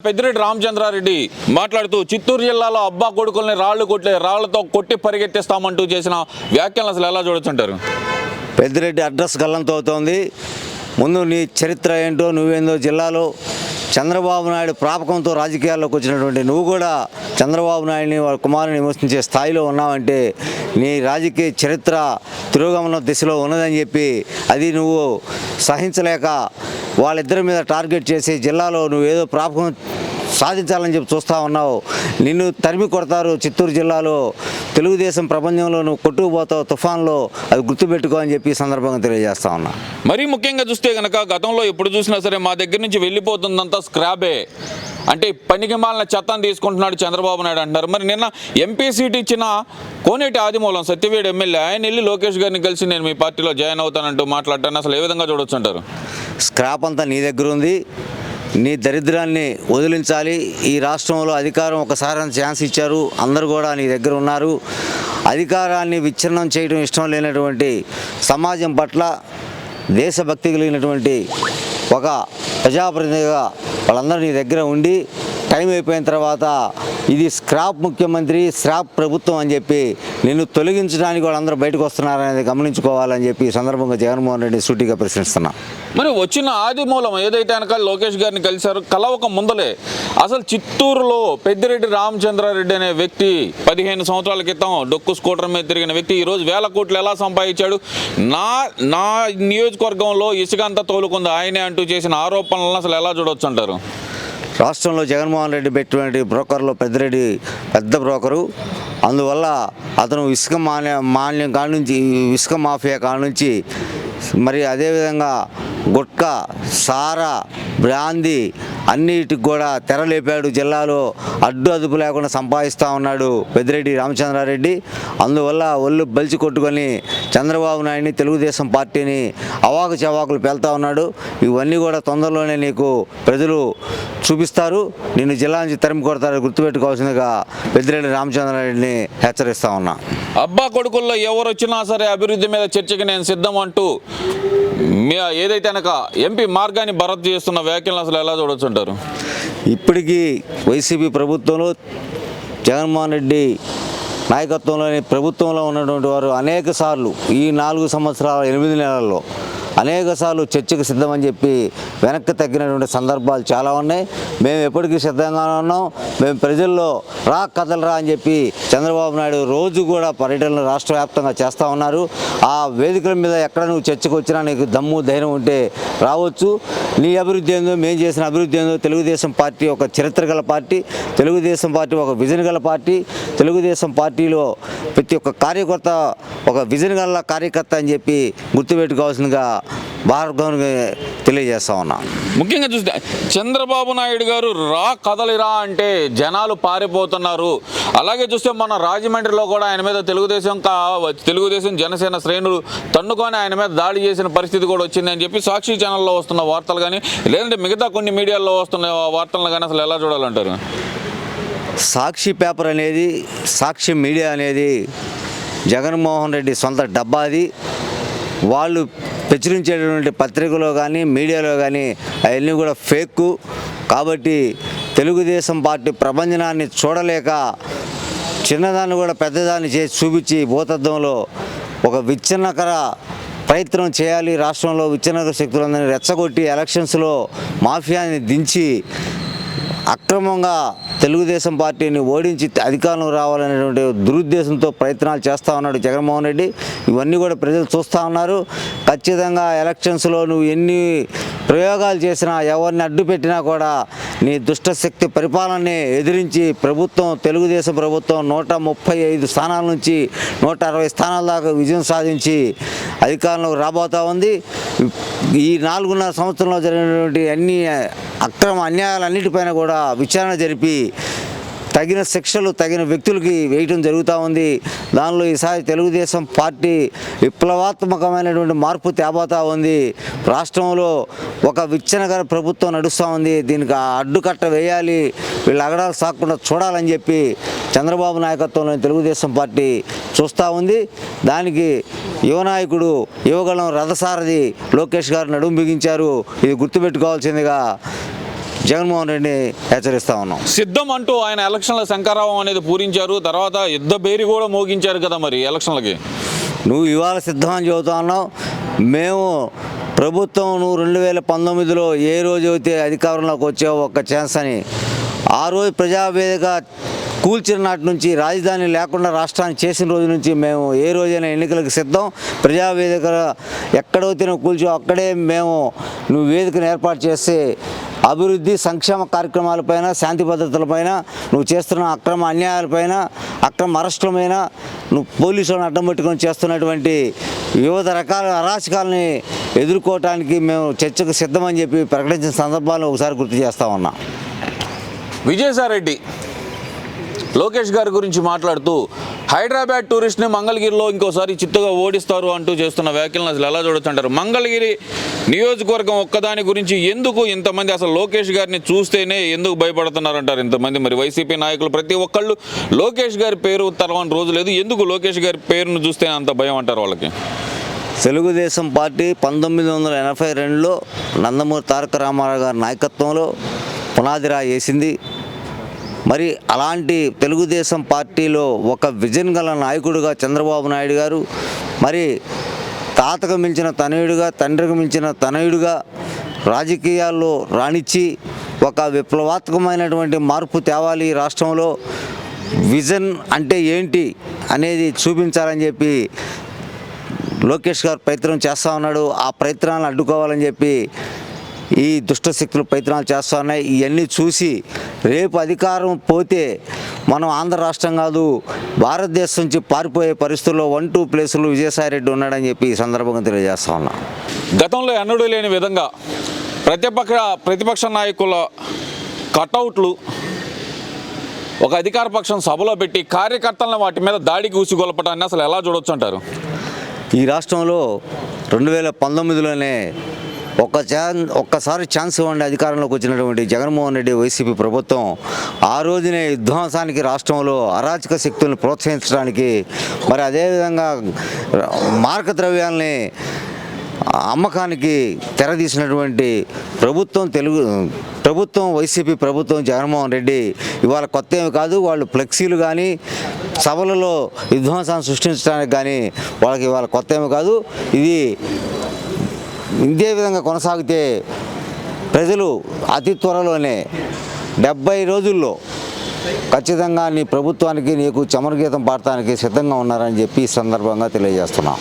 పెద్దిరెడ్డి రామచంద్రారెడ్డి మాట్లాడుతూ చిత్తూరు జిల్లాలో అబ్బా కొడుకుల్ని రాళ్ళు కొట్టి రాళ్ళతో కొట్టి పరిగెత్తిస్తామంటూ చేసిన వ్యాఖ్యలు అసలు ఎలా చూడొచ్చుంటారు? పెద్దిరెడ్డి అడ్రస్ గల్లంతో అవుతోంది ముందు నీ చరిత్ర ఏంటో నువ్వేందో జిల్లాలో చంద్రబాబు నాయుడు ప్రాపకంతో రాజకీయాల్లోకి వచ్చినటువంటి నువ్వు కూడా చంద్రబాబు నాయుడిని వాళ్ళ కుమారుని విమర్శించే స్థాయిలో ఉన్నావంటే నీ రాజకీయ చరిత్ర తిరోగమన దిశలో ఉన్నదని చెప్పి అది నువ్వు సహించలేక వాళ్ళిద్దరి మీద టార్గెట్ చేసి జిల్లాలో నువ్వు ఏదో ప్రాపకం సాధించాలని చెప్పి చూస్తూ ఉన్నావు. నిన్ను తరిమి కొడతారు చిత్తూరు జిల్లాలో. తెలుగుదేశం ప్రపంచంలో నువ్వు కొట్టుకుపోతావు తుఫాన్లో. అది గుర్తుపెట్టుకో అని చెప్పి ఈ సందర్భంగా తెలియజేస్తా ఉన్నా. మరీ ముఖ్యంగా చూస్తే గనక గతంలో ఎప్పుడు చూసినా సరే మా దగ్గర నుంచి వెళ్ళిపోతుందంతా స్క్రాబే అంటే పనికి మాలిన చెత్తను తీసుకుంటున్నాడు చంద్రబాబు నాయుడు అంటున్నారు. మరి నిన్న ఎంపీ సీట్ ఇచ్చిన కోనేటి ఆదిమూలం సత్యవేడు ఎమ్మెల్యే ఆయన వెళ్ళి లోకేష్ గారిని కలిసి నేను మీ పార్టీలో జాయిన్ అవుతానంటూ మాట్లాడటాను అసలు ఏ విధంగా చూడొచ్చు అంటారు? స్క్రాప్ అంతా నీ దగ్గర ఉంది. నీ దరిద్రాన్ని వదిలించాలి. ఈ రాష్ట్రంలో అధికారం ఒకసారి ఛాన్స్ ఇచ్చారు. అందరూ కూడా నీ దగ్గర ఉన్నారు. అధికారాన్ని విచ్ఛిన్నం చేయడం ఇష్టం లేనటువంటి సమాజం పట్ల దేశభక్తి కలిగినటువంటి ఒక ప్రజాప్రతినిధిగా వాళ్ళందరూ నీ దగ్గర ఉండి టైం అయిపోయిన తర్వాత ఇది స్క్రాప్ ముఖ్యమంత్రి స్క్రాప్ ప్రభుత్వం అని చెప్పి నిన్ను తొలగించడానికి వాళ్ళందరూ బయటకు వస్తున్నారనేది గమనించుకోవాలని చెప్పి ఈ సందర్భంగా జగన్మోహన్ రెడ్డి సూటిగా ప్రశ్నిస్తున్నా. మరి వచ్చిన ఆది మూలం ఏదైతే అనక లోకేష్ గారిని కలిశారు కలవక ముందలే. అసలు చిత్తూరులో పెద్దిరెడ్డి రామచంద్రారెడ్డి అనే వ్యక్తి పదిహేను సంవత్సరాల క్రితం డొక్కు స్కూటర్ మీద తిరిగిన వ్యక్తి ఈరోజు వేల కోట్లు ఎలా సంపాదించాడు? నా నా నియోజకవర్గంలో ఇసుక అంతా తోలుకుంది ఆయనే అంటూ చేసిన ఆరోపణలను అసలు ఎలా చూడొచ్చు అంటారు? రాష్ట్రంలో జగన్మోహన్ రెడ్డి పెట్టినటువంటి బ్రోకర్లో పెద్దరెడ్డి పెద్ద బ్రోకరు. అందువల్ల అతను ఇసుక మాన్య మాన్యం కాడ నుంచి ఇసుక మాఫియా కాడ నుంచి మరి అదేవిధంగా గుట్కా సారా బ్రాందీ అన్నిటికి కూడా తెరలేపాడు జిల్లాలో అడ్డు అదుపు లేకుండా సంపాదిస్తూ ఉన్నాడు పెద్దిరెడ్డి రామచంద్రారెడ్డి. అందువల్ల ఒళ్ళు బలిచి కొట్టుకొని చంద్రబాబు నాయుడిని తెలుగుదేశం పార్టీని అవాకు చవాకులు పెళ్తా ఉన్నాడు. ఇవన్నీ కూడా తొందరలోనే నీకు ప్రజలు చూపిస్తారు. నిన్ను జిల్లా నుంచి తరిమి కొడతారు గుర్తుపెట్టుకోవాల్సిందిగా పెద్దిరెడ్డి రామచంద్రారెడ్డిని హెచ్చరిస్తా ఉన్నా. అబ్బా కొడుకుల్లో ఎవరు వచ్చినా సరే అభివృద్ధి మీద చర్చకి నేను సిద్ధం అంటూ ఏదైతే వెనక ఎంపీ మార్గాన్ని భరత్ చేస్తున్న వ్యాఖ్యలను అసలు ఎలా చూడొచ్చుంటారు? ఇప్పటికీ వైసీపీ ప్రభుత్వంలో జగన్మోహన్ రెడ్డి నాయకత్వంలోని ప్రభుత్వంలో ఉన్నటువంటి వారు అనేక సార్లు ఈ నాలుగు సంవత్సరాల ఎనిమిది నెలల్లో అనేకసార్లు చర్చకు సిద్ధమని చెప్పి వెనక్కి తగ్గినటువంటి సందర్భాలు చాలా ఉన్నాయి. మేము ఎప్పటికీ సిద్ధంగా ఉన్నాం. మేము ప్రజల్లో రా కదలరా అని చెప్పి చంద్రబాబు నాయుడు రోజు కూడా పర్యటనలు రాష్ట్ర వ్యాప్తంగా చేస్తూ ఉన్నారు. ఆ వేదికల మీద ఎక్కడ నువ్వు చర్చకు వచ్చినా నీకు దమ్ము ధైర్యం ఉంటే రావచ్చు. నీ అభివృద్ధి ఏందో మేము చేసిన అభివృద్ధి ఏందో తెలుగుదేశం పార్టీ ఒక చరిత్ర గల పార్టీ తెలుగుదేశం పార్టీ ఒక విజన్ గల పార్టీ తెలుగుదేశం పార్టీలో ప్రతి ఒక్క కార్యకర్త ఒక విజన్ గల కార్యకర్త అని చెప్పి గుర్తుపెట్టుకోవాల్సిందిగా భార్గవనికి తెలియజేస్తా ఉన్నా. ముఖ్యంగా చూస్తే చంద్రబాబు నాయుడు గారు రా కదలిరా అంటే జనాలు పారిపోతున్నారు. అలాగే చూస్తే మన రాజమండ్రిలో కూడా ఆయన మీద తెలుగుదేశం తెలుగుదేశం జనసేన శ్రేణులు తన్నుకొని ఆయన మీద దాడి చేసిన పరిస్థితి కూడా వచ్చింది అని చెప్పి సాక్షి ఛానల్లో వస్తున్న వార్తలు కానీ లేదంటే మిగతా కొన్ని మీడియాల్లో వస్తున్న వార్తలను కానీ అసలు ఎలా చూడాలంటారు? సాక్షి పేపర్ అనేది సాక్షి మీడియా అనేది జగన్మోహన్ రెడ్డి సొంత డబ్బాది. వాళ్ళు ప్రచురించేటటువంటి పత్రికలో కానీ మీడియాలో కానీ అవన్నీ కూడా ఫేక్. కాబట్టి తెలుగుదేశం పార్టీ ప్రపంచనాన్ని చూడలేక చిన్నదాన్ని కూడా పెద్దదాన్ని చేసి చూపించి భూతత్వంలో ఒక విచ్ఛిన్నకర ప్రయత్నం చేయాలి. రాష్ట్రంలో విచ్ఛిన్నకర శక్తులందరినీ రెచ్చగొట్టి ఎలక్షన్స్లో మాఫియాని దించి అక్రమంగా తెలుగుదేశం పార్టీని ఓడించి అధికారంలో రావాలనేటువంటి దురుద్దేశంతో ప్రయత్నాలు చేస్తూ ఉన్నాడు జగన్మోహన్ రెడ్డి. ఇవన్నీ కూడా ప్రజలు చూస్తూ ఉన్నారు. ఖచ్చితంగా ఎలక్షన్స్లో నువ్వు ఎన్ని ప్రయోగాలు చేసినా ఎవరిని అడ్డు పెట్టినా కూడా నీ దుష్టశక్తి పరిపాలనని ఎదిరించి ప్రభుత్వం తెలుగుదేశం ప్రభుత్వం నూట ముప్పై ఐదు స్థానాల నుంచి నూట అరవై స్థానాల దాకా విజయం సాధించి అధికారంలోకి రాబోతా ఉంది. ఈ నాలుగున్నర సంవత్సరంలో జరిగినటువంటి అన్ని అక్రమ అన్యాయాలన్నిటిపైన కూడా విచారణ జరిపి తగిన శిక్షలు తగిన వ్యక్తులకి వేయటం జరుగుతూ ఉంది. దానిలో ఈసారి తెలుగుదేశం పార్టీ విప్లవాత్మకమైనటువంటి మార్పు తేబోతా ఉంది. రాష్ట్రంలో ఒక విచ్చనగర ప్రభుత్వం నడుస్తూ ఉంది. దీనికి అడ్డుకట్ట వేయాలి. వీళ్ళు అగడాలు సాకుండా చూడాలని చెప్పి చంద్రబాబు నాయకత్వంలోని తెలుగుదేశం పార్టీ చూస్తూ ఉంది. దానికి యువనాయకుడు యువగళం రథసారథి లోకేష్ గారు నడుము బిగించారు. ఇది గుర్తుపెట్టుకోవాల్సిందిగా జగన్మోహన్ రెడ్డిని హెచ్చరిస్తా ఉన్నాం. సిద్ధం అంటూ ఆయన ఎలక్షన్ల శంకారావం అనేది పూరించారు. తర్వాత యుద్ధ బేరి కూడా మోగించారు కదా మరి ఎలక్షన్లకి? నువ్వు ఇవాళ సిద్ధం అని చెబుతా ఉన్నావు. మేము ప్రభుత్వం నువ్వు రెండు వేల పంతొమ్మిదిలో ఏ రోజు అయితే అధికారంలోకి వచ్చావో ఒక్క ఛాన్స్ అని ఆ రోజు ప్రజావేదిక కూల్చిన నాటి నుంచి రాజధాని లేకుండా రాష్ట్రాన్ని చేసిన రోజు నుంచి మేము ఏ రోజైనా ఎన్నికలకు సిద్ధం. ప్రజావేదిక ఎక్కడైతే నువ్వు కూల్చో అక్కడే మేము నువ్వు వేదికను ఏర్పాటు చేస్తే అభివృద్ధి సంక్షేమ కార్యక్రమాలపైన శాంతి భద్రతలపైన నువ్వు చేస్తున్న అక్రమ అన్యాయాలపైన అక్రమ అరెస్టులపైన నువ్వు పోలీసులను అడ్డం పెట్టుకొని చేస్తున్నటువంటి వివిధ రకాల అరాచకాలని ఎదుర్కోవటానికి మేము చర్చకు సిద్ధమని చెప్పి ప్రకటించిన సందర్భాలను ఒకసారి గుర్తు చేస్తా ఉన్నా. విజయసాయిరెడ్డి లోకేష్ గారి గురించి మాట్లాడుతూ హైదరాబాద్ టూరిస్ట్ని మంగళగిరిలో ఇంకోసారి చిత్తుగా ఓడిస్తారు అంటూ చేస్తున్న వ్యాఖ్యలను అసలు ఎలా చూడొచ్చు అంటారు మంగళగిరి నియోజకవర్గం ఒక్కదాని గురించి ఎందుకు ఇంతమంది అసలు లోకేష్ గారిని చూస్తేనే ఎందుకు భయపడుతున్నారంటారు ఇంతమంది? మరి వైసీపీ నాయకులు ప్రతి ఒక్కళ్ళు లోకేష్ గారి పేరు తర్వాత రోజు లేదు. ఎందుకు లోకేష్ గారి పేరును చూస్తే అంత భయం అంటారు వాళ్ళకి? తెలుగుదేశం పార్టీ పంతొమ్మిది వందల ఎనభై రెండులో నందమూరి తారక రామారావు గారి నాయకత్వంలో పునాదిరా వేసింది. మరి అలాంటి తెలుగుదేశం పార్టీలో ఒక విజన్ గల నాయకుడుగా చంద్రబాబు నాయుడు గారు మరి తాతకు మించిన తనయుడిగా తండ్రికి మించిన తనయుడిగా రాజకీయాల్లో రాణించి ఒక విప్లవాత్మకమైనటువంటి మార్పు తేవాలి ఈ రాష్ట్రంలో. విజన్ అంటే ఏంటి అనేది చూపించాలని చెప్పి లోకేష్ గారు ప్రయత్నం చేస్తూ ఉన్నాడు. ఆ ప్రయత్నాలను అడ్డుకోవాలని చెప్పి ఈ దుష్ట శక్తులు ప్రయత్నాలు చేస్తూ ఉన్నాయి ఇవన్నీ చూసి రేపు అధికారం పోతే మనం ఆంధ్ర రాష్ట్రం కాదు భారతదేశం నుంచి పారిపోయే పరిస్థితుల్లో వన్ టూ ప్లేసులు విజయసాయి రెడ్డి ఉన్నాడని చెప్పి ఈ సందర్భంగా తెలియజేస్తా ఉన్నా. గతంలో ఎన్నడూ లేని విధంగా ప్రతిపక్ష ప్రతిపక్ష నాయకుల కటౌట్లు ఒక అధికార పక్షం సభలో పెట్టి కార్యకర్తలను వాటి మీద దాడికి ఊసిగొలపటాన్ని అసలు ఎలా చూడొచ్చు అంటారు? ఈ రాష్ట్రంలో రెండు వేల పంతొమ్మిదిలోనే ఒక ఛాన్స్ ఒక్కసారి ఛాన్స్ ఇవ్వండి అధికారంలోకి వచ్చినటువంటి జగన్మోహన్ రెడ్డి వైసీపీ ప్రభుత్వం ఆ రోజునే విధ్వంసానికి రాష్ట్రంలో అరాచక శక్తులను ప్రోత్సహించడానికి మరి అదేవిధంగా మార్క ద్రవ్యాల్ని అమ్మకానికి తెరదీసినటువంటి ప్రభుత్వం తెలుగు ప్రభుత్వం వైసీపీ ప్రభుత్వం జగన్మోహన్ రెడ్డి ఇవాళ కొత్త ఏమి కాదు వాళ్ళు ఫ్లెక్సీలు కానీ సభలలో విధ్వంసాన్ని సృష్టించడానికి కానీ వాళ్ళకి ఇవాళ కొత్త ఏమి కాదు. ఇది ఇదే విధంగా కొనసాగితే ప్రజలు అతి త్వరలోనే డెబ్బై రోజుల్లో ఖచ్చితంగా నీ ప్రభుత్వానికి నీకు చమరగీతం పాడటానికి సిద్ధంగా ఉన్నారని చెప్పి ఈ సందర్భంగా తెలియజేస్తున్నాం.